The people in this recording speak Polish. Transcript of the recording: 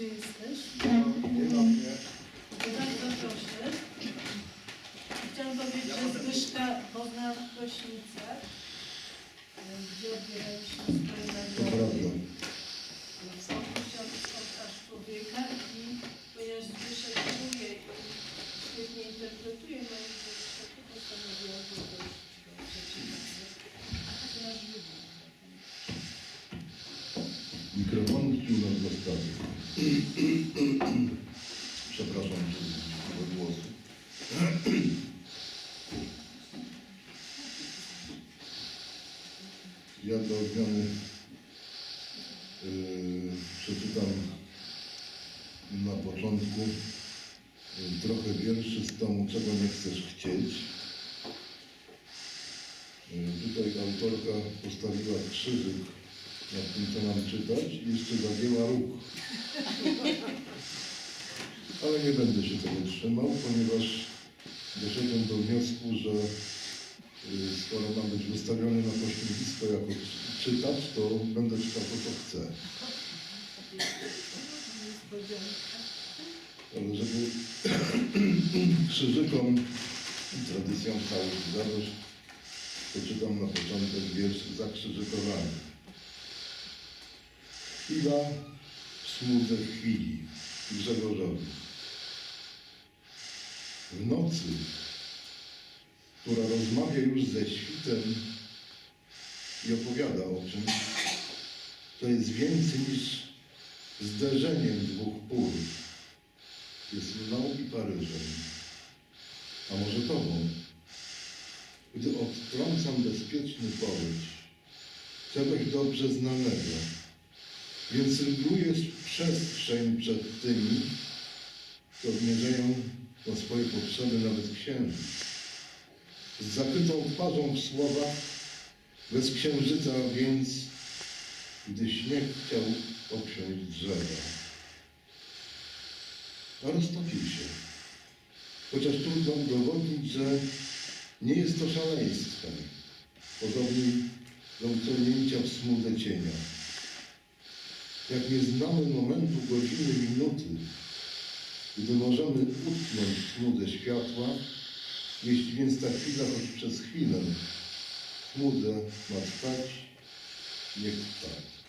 gdzie jesteś. Nie ma mnie. To bardzo proszę. Chciałam powiedzieć, że Zbyszka pozna Kośnicę, e, gdzie odbierają się swoje To nagrody. prawda. Musiał spotkać człowieka i ponieważ Zbyszek czuje i świetnie interpretuje moje wykształty, postanowiłam go dojść do przeczytania. To nasz wybór. Mikrofon chciał nas zostawić. Przepraszam za głosy. Ja do odmiany yy, przeczytam na początku yy, trochę wierszy z tomu Czego nie chcesz chcieć. Yy, tutaj autorka postawiła krzyżyk nad tym, co mam czytać jeszcze zagięła ruch. Ale nie będę się tego trzymał, ponieważ doszedłem do wniosku, że y, skoro mam być wystawiony na pośmiewisko jako czy- czytacz, to będę czytał to, co chcę. Ale żeby krzyżykom i tradycjom całość zadość, przeczytam na początek wiersz zakrzyżykowany. Chwila w smudze chwili Grzegorzowi. W nocy, która rozmawia już ze świtem i opowiada o czymś, to jest więcej niż zderzeniem dwóch pól. Jest mną i Paryżem, a może tobą. Gdy odtrącam bezpieczny powódź, czegoś dobrze znanego, więc rygluję przestrzeń przed tymi, co odmierzają na swoje potrzeby nawet księżyc. Z zakrytą twarzą w słowach, bez księżyca więc, gdy śnieg chciał obsiąść drzewa. A roztopił się. Chociaż trudno udowodnić, że nie jest to szaleństwem, podobnie do uciągnięcia w smudze cienia. Jak nie znamy momentu, godziny, minuty, gdy możemy utknąć w smudze światła, jeśli więc ta chwila, choć przez chwilę, smudze ma trwać, niech trwa.